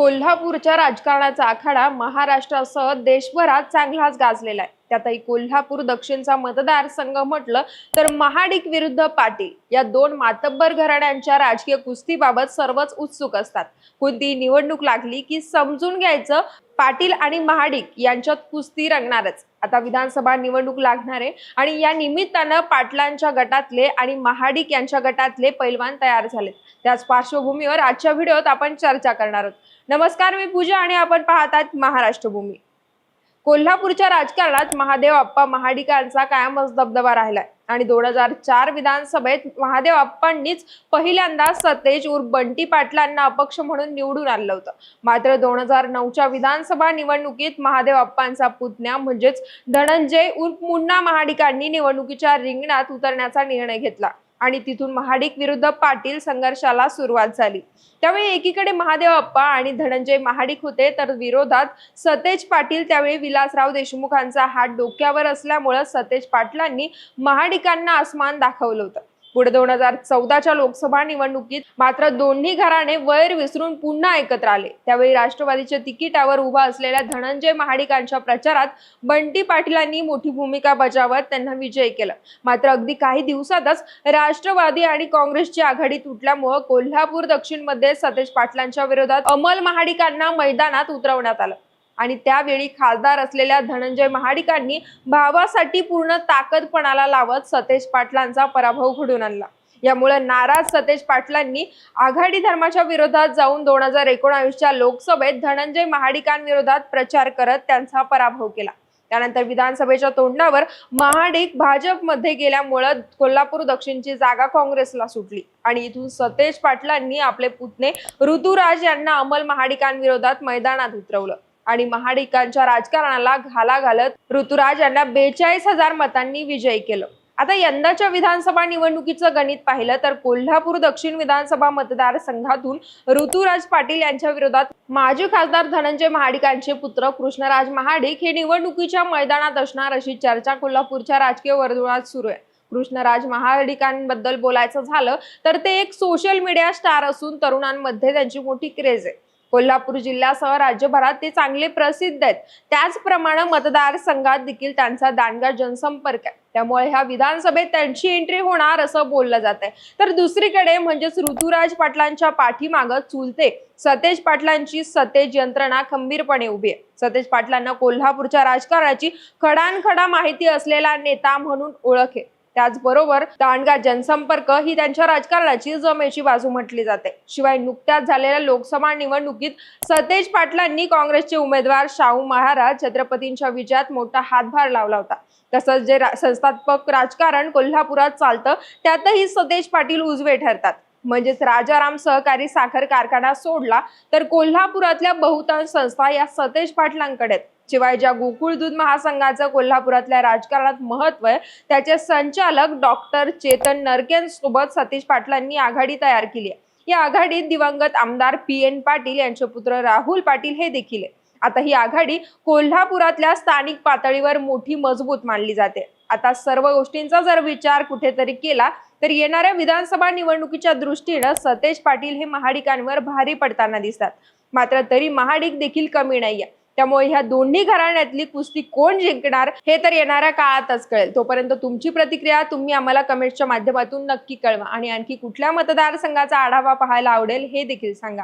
कोल्हापूरच्या राजकारणाचा आखाडा महाराष्ट्रासह देशभरात चांगलाच गाजलेला आहे. त्यातही कोल्हापूर दक्षिणचा मतदारसंघ म्हटलं तर महाडिक विरुद्ध पाटील या दोन मातब्बर घराण्यांच्या राजकीय कुस्तीबाबत सर्वच उत्सुक असतात. कोणती निवडणूक लागली की समजून घ्यायचं पाटील आणि महाडिक यांच्यात कुस्ती रंगणारच. आता विधानसभा निवडणूक लागणार आहे आणि या निमित्तानं पाटलांच्या गटातले आणि महाडिक यांच्या गटातले पैलवान तयार झालेत. त्याच पार्श्वभूमीवर आजच्या व्हिडिओत आपण चर्चा करणार आहोत. नमस्कार मी पूजा आणि आपण पाहतात महाराष्ट्रभूमी. कोल्हापूरच्या राजकारणात महादेव आप्पा महाडिकांचा कायमच दबदबा राहिलाय. आणि दोन हजार चार विधानसभेत महादेव आप्पांनीच पहिल्यांदा सतेज उर्फ बंटी पाटलांना अपक्ष म्हणून निवडून आणलं होतं. मात्र दोन हजार नऊच्या विधानसभा निवडणुकीत महादेव आप्पांचा पुतण्या म्हणजेच धनंजय उर्फ मुन्ना महाडिकांनी निवडणुकीच्या रिंगणात उतरण्याचा निर्णय घेतला. आणि तिथून महाडिक विरुद्ध पाटील संघर्षाला सुरुवात झाली. त्यावेळी एकीकडे महादेव अप्पा आणि धनंजय महाडिक होते तर विरोधात सतेज पाटील त्यावेळी विलासराव देशमुखांचा हात डोक्यावर असल्यामुळं सतेज पाटलांनी महाडिकांना आसमान दाखवलं होतं. पुढे दोन हजार चौदाच्या लोकसभा निवडणुकीत मात्र दोन्ही घराणे वैर विसरून पुन्हा एकत्र आले. त्यावेळी राष्ट्रवादीच्या तिकिटावर उभा असलेल्या धनंजय महाडिकांच्या प्रचारात बंटी पाटीलांनी मोठी भूमिका बजावत त्यांना विजय केला. मात्र अगदी काही दिवसातच राष्ट्रवादी आणि काँग्रेसची आघाडी तुटल्यामुळं कोल्हापूर दक्षिणमध्ये सतेज पाटलांच्या विरोधात अमल महाडिकांना मैदानात उतरवण्यात आलं. आणि त्यावेळी खासदार असलेल्या धनंजय महाडिकांनी भावासाठी पूर्ण ताकदपणाला लावत सतेज पाटलांचा पराभव घडून आणला. यामुळे नाराज सतेज पाटलांनी आघाडी धर्माच्या विरोधात जाऊन दोन हजार एकोणावीसच्या लोकसभेत धनंजय महाडिकांविरोधात प्रचार करत त्यांचा पराभव केला. त्यानंतर विधानसभेच्या तोंडावर महाडिक भाजपमध्ये गेल्यामुळं कोल्हापूर दक्षिणची जागा काँग्रेसला सुटली. आणि इथून सतेज पाटलांनी आपले पुतणे ऋतुराज यांना अमल महाडिकांविरोधात मैदानात उतरवलं. आणि महाडिकांच्या राजकारणाला घाला घालत ऋतुराज यांना बेचाळीस हजार मतांनी विजयी केलं. आता यंदाच्या विधानसभा निवडणुकीचं गणित पाहिलं तर कोल्हापूर दक्षिण विधानसभा मतदारसंघातून ऋतुराज पाटील यांच्या विरोधात माजी खासदार धनंजय महाडिकांचे पुत्र कृष्णराज महाडिक हे निवडणुकीच्या मैदानात असणार अशी चर्चा कोल्हापूरच्या राजकीय वर्तुळात सुरू आहे. कृष्णराज महाडिकांबद्दल बोलायचं झालं तर ते एक सोशल मीडिया स्टार असून तरुणांमध्ये त्यांची मोठी क्रेज आहे. कोल्हापूर जिल्ह्यासह राज्यभरात ते चांगले प्रसिद्ध आहेत. त्याचप्रमाणे मतदारसंघात देखील त्यांचा दांडगा जनसंपर्क आहे. त्यामुळे ह्या विधानसभेत त्यांची एंट्री होणार असं बोललं जात आहे तर दुसरीकडे म्हणजेच ऋतुराज पाटलांच्या पाठीमागं चुलते सतेज पाटलांची सतेज यंत्रणा खंबीरपणे उभी आहे. सतेज पाटलांना कोल्हापूरच्या राजकारणाची खडानखडा माहिती असलेला नेता म्हणून ओळख आहे. त्याचबरोबर दांडगा जनसंपर्क ही त्यांच्या राजकारणाची जमेची बाजू म्हटली जाते. शिवाय नुकत्याच झालेल्या लोकसभा निवडणुकीत सतेज पाटलांनी काँग्रेसचे उमेदवार शाहू महाराज छत्रपतींच्या विजयात मोठा हातभार लावला होता. तसंच जे रा- संस्थात्मक राजकारण कोल्हापुरात चालतं त्यातही सतेज पाटील उजवे ठरतात. म्हणजेच राजाराम सहकारी साखर कारखाना सोडला तर कोल्हापुरातल्या बहुतांश संस्था या सतेज पाटलांकडे आहेत. शिवाय ज्या गोकुळ दूध महासंघाचं कोल्हापुरातल्या राजकारणात महत्त्व आहे. त्याचे संचालक डॉक्टर चेतन नरकेंसोबत सतीश पाटलांनी आघाडी तयार केली आहे. या आघाडीत दिवंगत आमदार पी एन पाटील यांचे पुत्र राहुल पाटील हे देखील आहे आता ही आघाडी कोल्हापुरातल्या स्थानिक पातळीवर मोठी मजबूत मानली जाते. आता सर्व गोष्टींचा जर विचार कुठेतरी केला तर येणाऱ्या विधानसभा निवडणुकीच्या दृष्टीनं सतेज पाटील हे महाडिकांवर भारी पडताना दिसतात. मात्र तरी महाडिक देखील कमी नाहीये. त्यामुळे ह्या दोन्ही घराण्यातली कुस्ती कोण जिंकणार हे तर येणाऱ्या काळातच कळेल. तोपर्यंत तुमची प्रतिक्रिया तुम्ही आम्हाला कमेंटच्या माध्यमातून नक्की कळवा. आणि आणखी कुठल्या मतदारसंघाचा आढावा पाहायला आवडेल हे देखील सांगा.